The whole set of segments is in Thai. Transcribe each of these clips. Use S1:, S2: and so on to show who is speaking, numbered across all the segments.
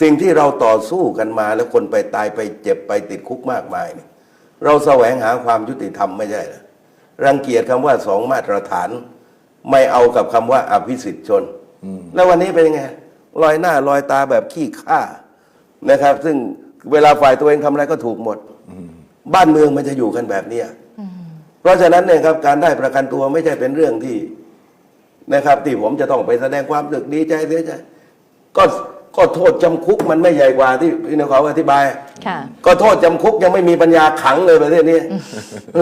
S1: สิ่งที่เราต่อสู้กันมาแล้วคนไปตายไปเจ็บไปติดคุกมากมายเนี่ยเราแสวงหาความยุติธรรมไม่ใช่เหรอรังเกียจคำว่าสองมาตรฐาน ไม่เอากับคำว่าอภิสิทธิชน แล้ววันนี้เป็นยังไงลอยหน้าลอยตาแบบขี้ข้านะครับ ซึ่งเวลาฝ่ายตัวเองทำอะไรก็ถูกหมด บ้านเมืองมันจะอยู่กันแบบเนี้ยเพราะฉะนั้นเนี่ยครับการได้ประกันตัวไม่ใช่เป็นเรื่องที่นะครับ ที่ผมจะต้องไปแสดงความรู้สึกดีใจเสียใจ ก็ ก็โทษจำคุกมันไม่ใหญ่กว่าที่พี่นเขาอธิบาย
S2: ค่ะ
S1: ก็โทษจำคุกยังไม่มีปัญญาขังเลยประเทศนี้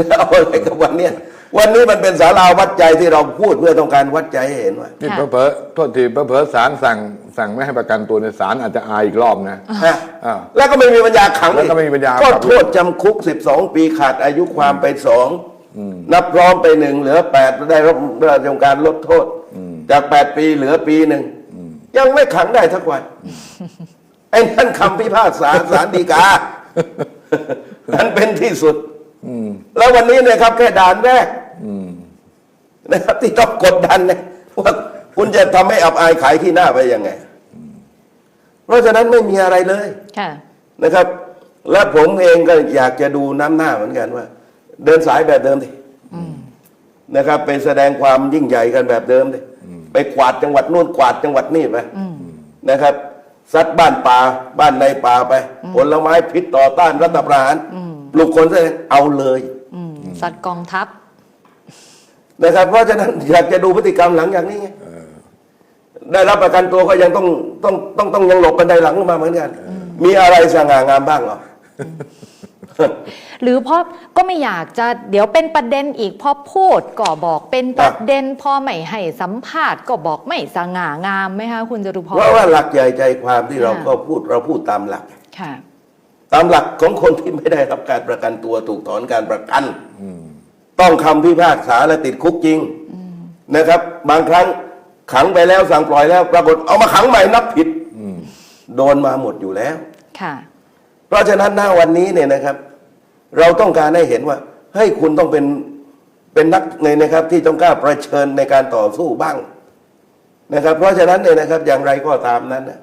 S1: แล้วเอาอะไรกับวันเนี้ยวันนี้มันเป็นสาราวัดใจที่เราพูดเพื่อต้องการวัดใจให้เห็นว่า
S3: ที่
S2: ค่ะ
S3: เผลอๆโทษทีเผลอๆศาลสั่งสั่งไม่ให้ประกันตัวในศาลอาจจะอายอีกรอบนะ
S1: ฮะ
S3: อ่า
S1: แล้วก็ไม่มีปัญญาขัง
S3: แล้วก็ไม่มีปัญญา
S1: ก็
S3: ขับ
S1: โทษจำคุก 12 ปีขาดอายุความไปสองนับพร้อมไปหนึ่งเหลือแปดได้รับราชการลดโทษ จากแปดปีเหลือปีหนึ่ง ยังไม่ขังได้ทักวัน ไอ้นั่นคำพิพากษาศาลฎีกา นั่นเป็นที่สุดแล้ววันนี้เนี่ยครับ แค่ด่านแรกนะครับ ที่ต้องกดดันเนี่ยว่าคุณจะทำให้อับอายขายที่หน้าไปยังไง เพราะฉะนั้นไม่มีอะไรเลย
S2: ค่ะ
S1: นะครับ และผมเองก็อยากจะดูน้ำหน้าเหมือนกันว่า เดินสายแบบเดิมดินะครับไปแสดงความยิ่งใหญ่กันแบบเดิมดิ ไปกวาดจังหวัดนู่นกวาดจังหวัดนี่ไปนะครับซัดบ้านป่าบ้านในป่าไป ผลไม้พิษต่อต้านรัฐประหารปลุกคนแสดงเอาเลย
S2: อืมสัตว์กองทัพ
S1: นะครับ เพราะฉะนั้นอยากจะดูพฤติกรรมหลังอย่างนี้ไงได้รับประกันตัวก็ยังต้องต้องต้องต้องยังหลบบันไดหลังลงมาเหมือนกัน มีอะไรสง่างามบ้างเหรอ
S2: หรือเพราะก็ไม่อยากจะเดี๋ยวเป็นประเด็นอีกพอพูดก็บอกเป็นประเด็นพอไม่ให้สัมภาษณ์ก็บอกไม่สง่างามไหมคะคุณจตุพร
S1: เพราะว่าหลักใหญ่ใจความที่เรา
S2: ค่ะ
S1: ก็พูดเราพูดตามหลัก
S2: ค่ะ
S1: ตามหลักของคนที่ไม่ได้รับการประกันตัวถูกถอนการประกันต้องคำพิพากษาและติดคุกจริงนะครับ บางครั้งขังไปแล้วสั่งปล่อยแล้ว ปรากฏเอามาขังใหม่นับผิดโดนมาหมดอยู่แล้ว
S2: ค่ะ
S1: เพราะฉะนั้นหน้าวันนี้เนี่ยนะครับ เราต้องการให้เห็นว่าเฮ้ยคุณต้องเป็นเป็นนักเลยนะครับที่ต้องกล้าประชิญในการต่อสู้บ้างนะครับ เพราะฉะนั้นเนี่ยนะครับอย่างไรก็ตามนั้นนะ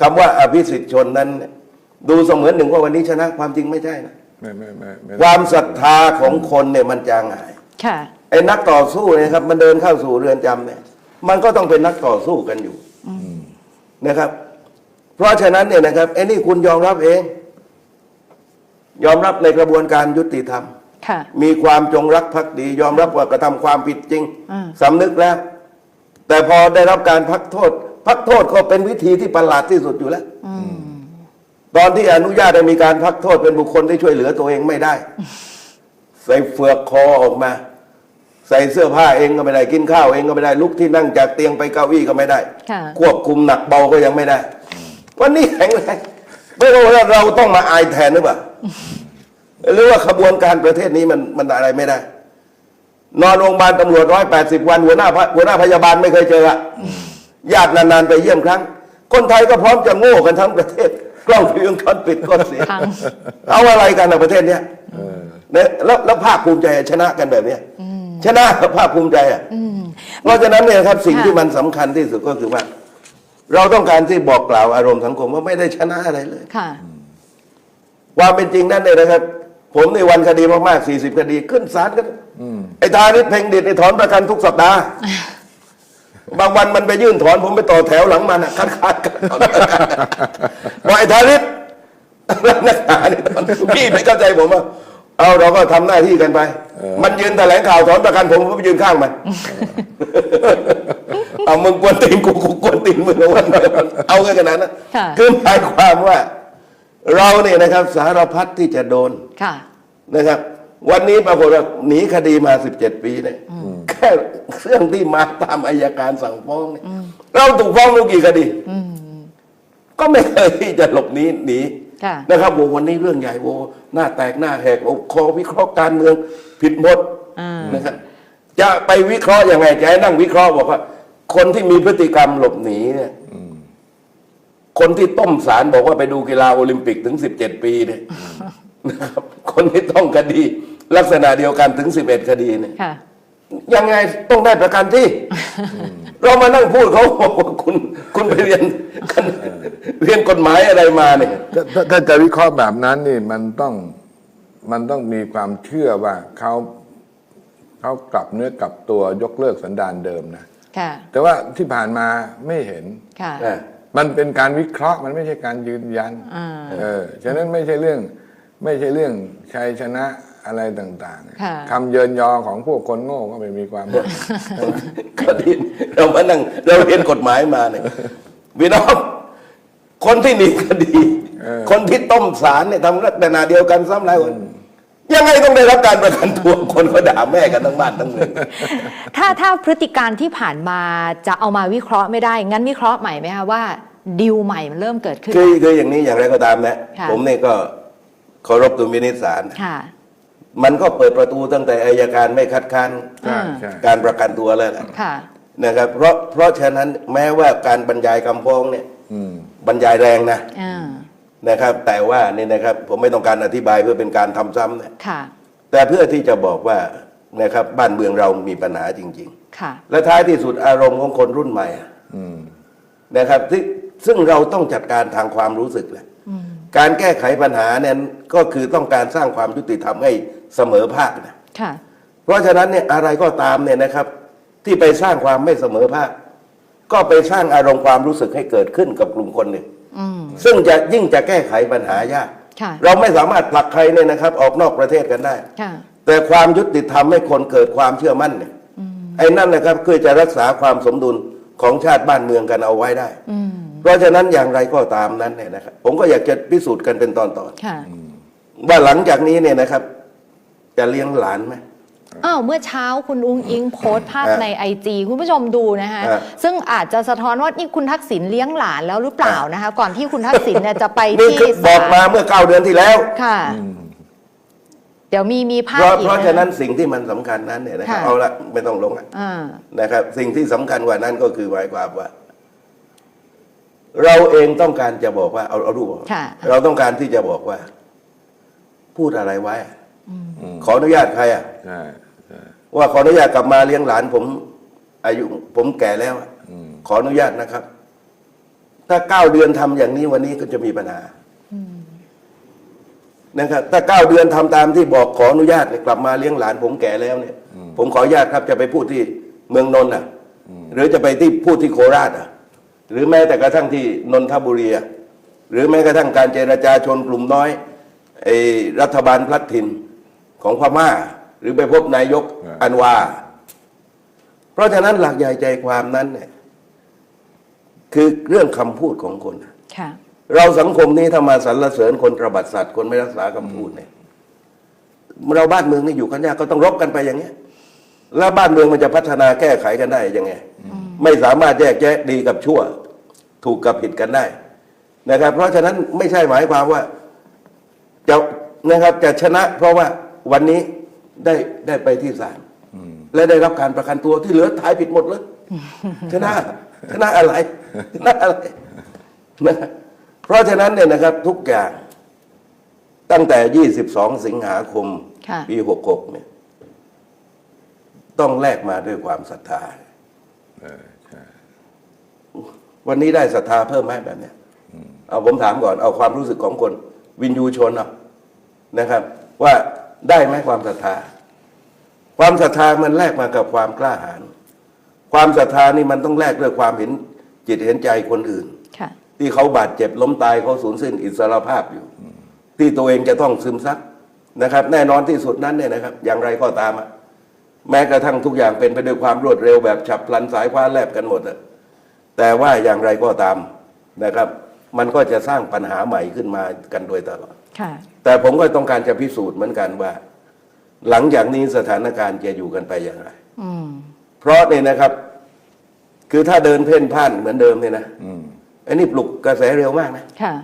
S1: คำว่าอภิสิทธิชนนั้นเนี่ยดูเสมือนหนึ่งว่าวันนี้ชนะความจริงไม่ใช่นะ
S3: ไม่ไม่ไม่ไม่
S1: ความศรัทธาของคนเนี่ยมันจางหาย
S2: ค่ะ
S1: ไอ้นักต่อสู้เนี่ยครับ มันเดินเข้าสู่เรือนจำเนี่ย มันก็ต้องเป็นนักต่อสู้กันอยู่นะครับ เพราะฉะนั้นเนี่ยนะครับไอ้นี่คุณยอมรับเอง ยอมรับในกระบวนการยุติธรรม
S2: ค่ะ
S1: มีความจงรักภักดี ยอมรับว่ากระทำความผิดจริง
S2: อืม
S1: สำนึกแล้ว แต่พอได้รับการพักโทษ พักโทษก็เป็นวิธีที่ประหลาดที่สุดอยู่แล้วตอนที่อนุญาตให้มีการพักโทษเป็นบุคคลที่ช่วยเหลือตัวเองไม่ได้ ใส่เฟือกคอออกมา ใส่เสื้อผ้าเองก็ไม่ได้กินข้าวเองก็ไม่ได้ลุกที่นั่งจากเตียงไปเก้าอี้ก็ไม่ได้
S2: ค่ะ
S1: ควบคุมหนักเบาก็ยังไม่ได้วันนี้แข็งแรง ไม่รู้ว่าเราต้องมาอายแทนหรือเปล่าหรือว่าขบวนการประเทศนี้มันมันอะไรไม่ได้ นอนโรงพยาบาลตำรวจร้อยแปดสิบวัน หัวหน้าพหัวหน้าพยาบาลไม่เคยเจออะญาตินานๆไปเยี่ยมครั้ง คนไทยก็พร้อมจะโง่กันทั้งประเทศ กล้องพิวงจรปิดก็เสีย
S2: พัง
S1: เอาอะไรกันนะประเทศเนี้ยเนี่ยแล้วแล้วภาคภูมิใจชนะกันแบบเนี้ยชนะภาคภูมิใจอะเพราะฉะนั้นเนี่ยครับสิ่ง
S2: ค่ะ
S1: ที่มันสำคัญที่สุดก็คือว่า เราต้องการที่บอกกล่าวอารมณ์สังคมว่าไม่ได้ชนะอะไรเลย
S2: ค่ะ
S1: ความเป็นจริงนั่นเลยนะครับ ผมในวันคดีมากๆสี่สิบคดี ขึ้นศาลกันไอ้ทานิชเพ่งดิตไอ้ถอนประกันทุกสัปดาห์บางวันมันไปยื่นถอนผมไปต่อแถวหลังมันอะคัดค้านกันบอกไอ้ทานิชนักหานี่พี่ไม่เข้าใจผมว่าเอาเราก็ทำหน้าที่กันไป มันยืนแถลงข่าวถอนประกันผมผมก็ไปยืนข้างมัน เอามึงกวนตีนกูกูกวนตีนมึงเอาวันเอากันขนาดนั้น
S2: ค่ะ
S1: คือหมายความว่า เราเนี่ยนะครับ สารพัดที่จะโดน
S2: ค่ะ
S1: นะครับ วันนี้ปรากฏว่าหนีคดีมา 17 ปีเนี่ยแค่เรื่องที่มาตามอายการสั่งฟ้องเนี่ยเราถูกฟ้องรู้กี่คดีก็ไม่เคยที่จะหลบหนีหนี
S2: ค่ะ
S1: นะครับโววันนี้เรื่องใหญ่โวหน้าแตกหน้าแหกโอ้คอวิเคราะห์การเมืองผิดหมด
S2: อ่าน
S1: นะครับจะไปวิเคราะห์ยังไงจะให้นั่งวิเคราะห์บอกว่า คนที่มีพฤติกรรมหลบหนีเนี่ยคนที่ต้มสารบอกว่าไปดูกีฬาโอลิมปิกถึง17ปีเนี่ยนะครับ คนที่ต้องคดี ลักษณะเดียวกันถึง11คดีเนี่ย
S2: ค่ะ
S1: ยังไงต้องได้ประกันที่ เรามานั่งพูดเขาบอกว่าคุณคุณไปเรียนเรียนกฎหมายอะไรมาเนี่ย
S3: ถ้าถ้าถ้าจะวิเคราะห์แบบนั้นนี่มันต้องมันต้องมีความเชื่อว่าเขาเขากลับเนื้อกลับตัวยกเลิกสันดานเดิมนะ
S2: ค่ะ
S3: แต่ว่าที่ผ่านมาไม่เห็น
S2: ค่ะ
S1: อะ
S3: มันเป็นการวิเคราะห์มันไม่ใช่การยืนยัน
S2: อ่า
S3: เออ ฉะนั้นไม่ใช่เรื่องไม่ใช่เรื่องชัยชนะอะไรต่าง
S2: ค่ะ
S3: ๆคำเยินยอของพวกคนโง่ก็ไม่มีความหมาย
S1: ก็ที่เรามานั่งเราเรียนกฎหมายมาเนี่ยพี่น้องคนที่หนีคดีคนที่ต้มสารเนี่ยทำลักษณะเดียวกันซ้ำหลายคน ยังไงต้องได้รับการประกันตัวคนก็ด่าแม่กันทั้งบ้านทั้งเมือง
S2: ถ้าถ้าพฤติการที่ผ่านมาจะเอามาวิเคราะห์ไม่ได้ งั้นวิเคราะห์ใหม่ไหมคะว่าดิวใหม่มันเริ่มเกิดขึ้น
S1: คือคืออย่างนี้อย่างไรก็ตามนะ
S2: ค่ะ
S1: ผมเนี่ยก็เคารพดุลพินิจศาล
S2: ค่ะ
S1: มันก็เปิดประตูตั้งแต่อายการไม่คัดค้าน
S3: ใช่ใช่
S1: การประกันตัวแล้วแหละ
S2: ค่ะ
S1: นะครับเพราะเพราะฉะนั้นแม้ว่าการบรรยายคำฟ้องเนี่ย
S3: อืม
S1: บรรยายแรงนะ
S2: อ่า
S1: นะครับ แต่ว่านี่นะครับ ผมไม่ต้องการอธิบายเพื่อเป็นการทำซ้ำนะ
S2: ค่ะ
S1: แต่เพื่อที่จะบอกว่านะครับ บ้านเมืองเรามีปัญหาจริง
S2: ค่ะ
S1: ๆและท้ายที่สุดอารมณ์ของคนรุ่นใหม่อะ
S3: อืม
S1: นะครับที่ซึ่งเราต้องจัดการทางความรู้สึกแหละการแก้ไขปัญหาเนี่ยก็คือต้องการสร้างความยุติธรรมให้เสมอภาคนะ
S2: ค่ะ
S1: เพราะฉะนั้นเนี่ยอะไรก็ตามเนี่ยนะครับ ที่ไปสร้างความไม่เสมอภาค ก็ไปสร้างอารมณ์ความรู้สึกให้เกิดขึ้นกับกลุ่มคนหนึ่ง
S2: อืม
S1: ซึ่งจะยิ่งจะแก้ไขปัญหายาก
S2: ค่ะ
S1: เราไม่สามารถผลักใครเนี่ยนะครับ ออกนอกประเทศกันได้
S2: ค่ะ
S1: แต่ความยุติธรรมให้คนเกิดความเชื่อมั่นเนี่ยไอ้นั่นนะครับคือจะรักษาความสมดุลของชาติบ้านเมืองกันเอาไว้ได้
S2: อืม
S1: เพราะฉะนั้นอย่างไรก็ตามนั้นเนี่ยนะครับ ผมก็อยากจะพิสูจน์กันเป็นตอน
S2: ค่ะ
S1: ๆว่าหลังจากนี้เนี่ยนะครับ จะเลี้ยงหลานไหม
S2: อ้าวเมื่อเช้าคุณอุ้งอิงโพสต์ภาพ
S1: ฮะ
S2: ในไอจีคุณผู้ชมดูนะคะ
S1: ฮะ
S2: ซึ่งอาจจะสะท้อนว่านี่คุณทักษิณเลี้ยงหลานแล้วหรือเปล่านะคะ ก่อนที่คุณทักษิณเนี่ยจะไป
S1: นี่
S2: ที่
S1: คือบอกมา
S2: ศล
S1: เมื่อเก้าเดือนที่แล้ว
S2: ค่ะเดี๋ยวมีมีภาพ
S1: เพราะ
S2: อีก
S1: เพราะ
S2: ค
S1: ฉะนั้นสิ่งที่มันสำคัญนั้นเนี่ยนะครับ
S2: ค่ะ
S1: เอาละไม่ต้องลงอะ
S2: อ่า
S1: นะครับ สิ่งที่สำคัญกว่านั้นก็คือหมายความว่า เราเองต้องการจะบอกว่า เอาเอาดูก่อน
S2: ค่ะ
S1: เราต้องการที่จะบอกว่า พูดอะไรไว้อะขออนุญาตใครอะ
S3: ใช่ใช่
S1: ว่าขออนุญาตกลับมาเลี้ยงหลานผม อายุผมแก่แล้วอะขออนุญาตนะครับ ถ้าเก้าเดือนทำอย่างนี้วันนี้ก็จะมีปัญหานะครับ ถ้าเก้าเดือนทำตามที่บอกขออนุญาตเนี่ยกลับมาเลี้ยงหลาน ผมแก่แล้วเนี่ย ผมขออนุญาตครับ จะไปพูดที่เมืองนนท์อะ หรือจะไปที่พูดที่โคราชอะ หรือแม้แต่กระทั่งที่นนทบุรีอะหรือแม้กระทั่งการเจรจาชนกลุ่มน้อยไอ้รัฐบาลพลัดถิ่นของพม่าห รือไปพบนายกอันวาเพราะฉะนั้นหลักใหญ่ใจความนั้นเนี่ยคือเรื่องคำพูดของคน
S2: ค่ะ
S1: เราสังคมนี้ถ้ามาสรรเสริญคนตระบัดสัตว์คนไม่รักษาคำพูดเนี่ยเราบ้านเมืองนี่อยู่กันยากก็ต้องรบกันไปอย่างเงี้ย แล้วบ้านเมืองมันจะพัฒนาแก้ไขกันได้ยังไง ไม่สามารถแยกแยะดีกับชั่ว ถูกกับผิดกันได้นะครับ เพราะฉะนั้นไม่ใช่หมายความว่าจะนะครับจะชนะ เพราะว่าวันนี้ ได้ได้ไปที่ศาลและได้รับการประกันตัวที่เหลือท้ายผิดหมดเลยชนะชนะอะไรชนะอะไรนะเพราะฉะนั้นเนี่ยนะครับทุกอย่างตั้งแต่ 22 สิงหาคม
S2: ค่ะ
S1: ปี 66 เนี่ย ต้องแลกมาด้วยความศรัทธา
S3: เออใช่
S1: วันนี้ได้ศรัทธาเพิ่มไหมแบบเนี้ยเอาผมถามก่อน เอาความรู้สึกของคน วินยูชนเอานะครับ ว่า ได้ไหมความศรัทธา ความศรัทธามันแลกมากับความกล้าหาญความศรัทธานี่มันต้องแลกด้วยความเห็นจิตเห็นใจคนอื่น
S2: ค่ะ
S1: ที่เขาบาดเจ็บล้มตายเขาสูญสิ้นอิสรภาพอยู่ ที่ตัวเองจะต้องซึมซับนะครับ แน่นอนที่สุดนั้นเนี่ยนะครับ อย่างไรก็ตามอะแม้กระทั่งทุกอย่างเป็นไปด้วยความรวดเร็วแบบฉับพลันสายฟ้าแลบกันหมดอะแต่ว่าอย่างไรก็ตามนะครับ มันก็จะสร้างปัญหาใหม่ขึ้นมากันโดยตลอด
S2: ค่ะ
S1: แต่ผมก็ต้องการจะพิสูจน์เหมือนกันว่า หลังจากนี้สถานการณ์จะอยู่กันไปอย่างไร
S2: อืม
S1: เพราะเนี่ยนะครับ คือถ้าเดินเพ่นพ่านเหมือนเดิมเนี่ยนะ
S3: อืม
S1: ไอ้นี่ปลุกกระแสเร็วมากนะ
S2: ค่ะ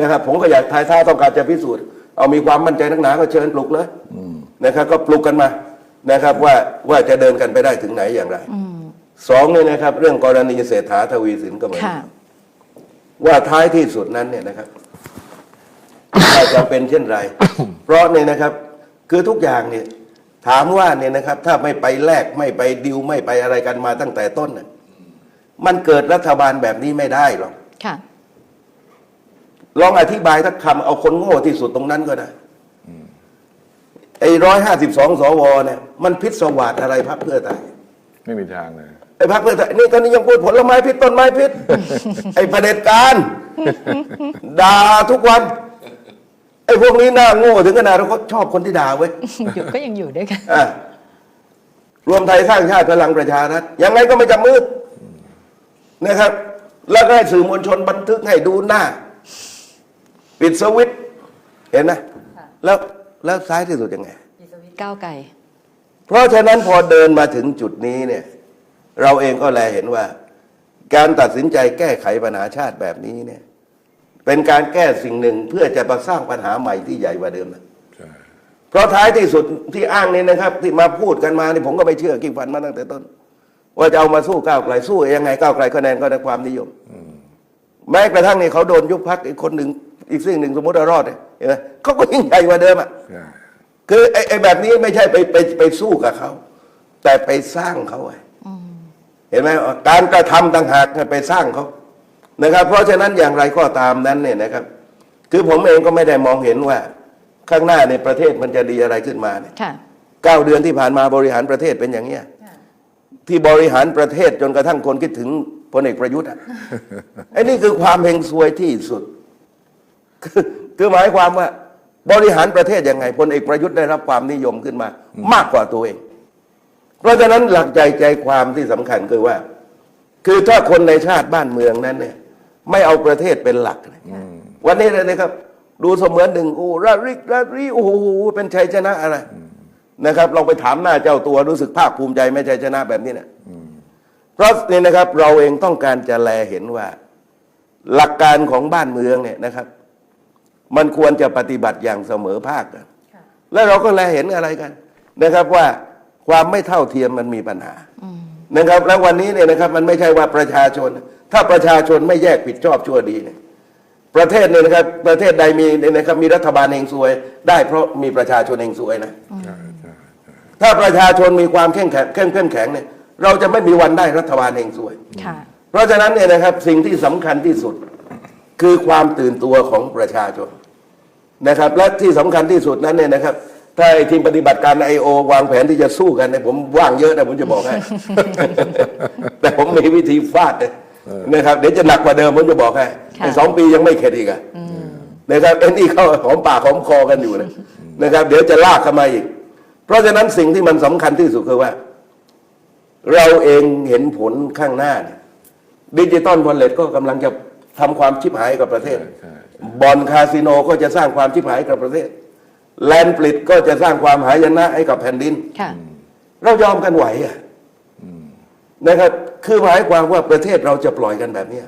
S1: นะครับ ผมก็อยากท้ายท้าต้องการจะพิสูจน์ เอามีความมั่นใจนักหนาก็เชิญปลุกเลย
S3: อืม
S1: นะครับ ก็ปลุกกันมานะครับ ว่าว่าจะเดินกันไปได้ถึงไหนอย่างไร
S2: อืม
S1: สองเนี่ยนะครับ เรื่องกรณีเศรษฐาทวีสินก็เหมือน
S2: ค่ะ
S1: กันว่าท้ายที่สุดนั้นเนี่ยนะครับถ้า จะเป็นเช่นไร เพราะเนี่ยนะครับคือทุกอย่างเนี่ยถามว่าเนี่ยนะครับ ถ้าไม่ไปแลกไม่ไปดิวไม่ไปอะไรกันมาตั้งแต่ต้นน่ะมันเกิดรัฐบาลแบบนี้ไม่ได้หรอก
S2: ค่ะ
S1: ลองอธิบายทักคำเอาคนโง่ที่สุดตรงนั้นก็ได้ไอ้ร้อยห้าสิบสองสวเนี่ยมันพิษสวัสดอะไรพรรคเพื่อไทย
S3: ไม่มีทางเลย
S1: ไอ้พรรคเพื่อไทยนี่ตอนนี้ยังพูดผลไม้พิษต้นไม้พิษไอ้ประเด็จการด่าทุกวัน ไอ้พวกนี้น่าโง่ถึงขนาดเราก็ชอบคนที่ด่าเว้ย
S2: อยู่ก็ยังอยู่ด้วยกัน
S1: อะรวมไทยสร้างชาติพลังประชารัฐยังไงก็ไม่จับมือนะครับ แล้วก็ให้สื่อมวลชนบันทึกให้ดูหน้า ปิดสวิตช์เห็นนะแล้วแล้วซ้ายที่สุดยังไง
S2: ก้าวไกล
S1: เพราะฉะนั้นพอเดินมาถึงจุดนี้เนี่ย เราเองก็แลเห็นว่า การตัดสินใจแก้ไขปัญหาชาติแบบนี้เนี่ย เป็นการแก้สิ่งหนึ่งเพื่อจะมาสร้างปัญหาใหม่ที่ใหญ่กว่าเดิมนะ
S3: ใช่
S1: เพราะท้ายที่สุดที่อ้างนี้นะครับ ที่มาพูดกันมานี่ผมก็ไม่เชื่อกิ่งฟันมาตั้งแต่ต้น ว่าจะเอามาสู้ก้าวไกลสู้ยังไงก้าวไกลคะแนนก็ได้ความนิยมแม้กระทั่งนี่เขาโดนยุบพักอีกคนหนึ่งอีกสิ่งหนึ่งสมมติว่ารอดเนี่ยเห็นไหมเขาก็ยิ่งใหญ่กว่าเดิมอะ
S3: ใช่
S1: คือไอ้ไอ้แบบนี้ไม่ใช่ไปไปไปสู้กับเขาแต่ไปสร้างเขาไว้เห็นไหมการกระทำต่างหากไปสร้างเขา นะครับ เพราะฉะนั้นอย่างไรก็ตามนั้นเนี่ยนะครับ คือผมเองก็ไม่ได้มองเห็นว่า ข้างหน้าในประเทศมันจะดีอะไรขึ้นมาเนี่ย
S2: ค่ะ
S1: เก้าเดือนที่ผ่านมาบริหารประเทศเป็นอย่างเนี้ยที่บริหารประเทศจนกระทั่งคนคิดถึงพลเอกประยุทธ์อะไอ้นี่คือความเฮงซวยที่สุด คือคือหมายความว่า บริหารประเทศยังไงพลเอกประยุทธ์ได้รับความนิยมขึ้นมา มากกว่าตัวเอง เพราะฉะนั้นหลักใจใจความที่สำคัญคือว่า คือถ้าคนในชาติบ้านเมืองนั้นเนี่ย ไม่เอาประเทศเป็นหลักเนี่ยวันนี้เลยนะครับ ดูเสมือนหนึ่งโอ้ระริกระรีโอ้โหเป็นชัยชนะอะไรนะครับลองไปถามหน้าเจ้าตัวรู้สึกภาคภูมิใจไม่ชัยชนะแบบนี้นะเพราะนี่นะครับ เราเองต้องการจะแลเห็นว่า หลักการของบ้านเมืองเนี่ยนะครับ มันควรจะปฏิบัติอย่างเสมอภาคกันแล้วเราก็แลเห็นอะไรกัน นะครับว่าความไม่เท่าเทียมมันมีปัญหานะครับ แล้ววันนี้เนี่ยนะครับ มันไม่ใช่ว่าประชาชน ถ้าประชาชนไม่แยกผิดชอบชั่วดีเนี่ยประเทศเนี่ยนะครับ ประเทศใดมีเนี่ยนะครับมีรัฐบาลเองซวย ได้เพราะมีประชาชนเองซวยนะ
S3: ใช่ใช่
S1: ถ้าประชาชนมีความเข้มแข็งเข้มเข้มแข็งเนี่ยเราจะไม่มีวันได้รัฐบาลเองซวย
S2: ค่ะ
S1: เพราะฉะนั้นเนี่ยนะครับสิ่งที่สำคัญที่สุดคือความตื่นตัวของประชาชนนะครับ และที่สำคัญที่สุดนั้นเนี่ยนะครับ ถ้าไอ้ทีมปฏิบัติการไอโอวางแผนที่จะสู้กันเนี่ยผมว่างเยอะนะผมจะบอกให้ แต่ผมมีวิธีฟาดเลย นะครับเดี๋ยวจะหนักกว่าเดิมผมจะบอกให้
S2: ค่ะ
S1: ไอ้สองปียังไม่เข็ดอีกอะนะครับเอ็นนี่เข้าหอมปากหอมคอกันอยู่เลยนะครับ เดี๋ยวจะลากเข้ามาอีก เพราะฉะนั้นสิ่งที่มันสำคัญที่สุดคือว่า เราเองเห็นผลข้างหน้าเนี่ยดิจิตอลวอลเล็ตก็กำลังจะทำความชิบหายกับประเทศ
S3: ใช่
S1: บอลคาสิโนก็จะสร้างความชิบหายกับประเทศ แลนด์ปลิตก็จะสร้างความหายนะให้กับแผ่นดิน
S2: ค่ะ
S1: เรายอมกันไหวอะ นะครับ คือหมายความว่าประเทศเราจะปล่อยกันแบบนี้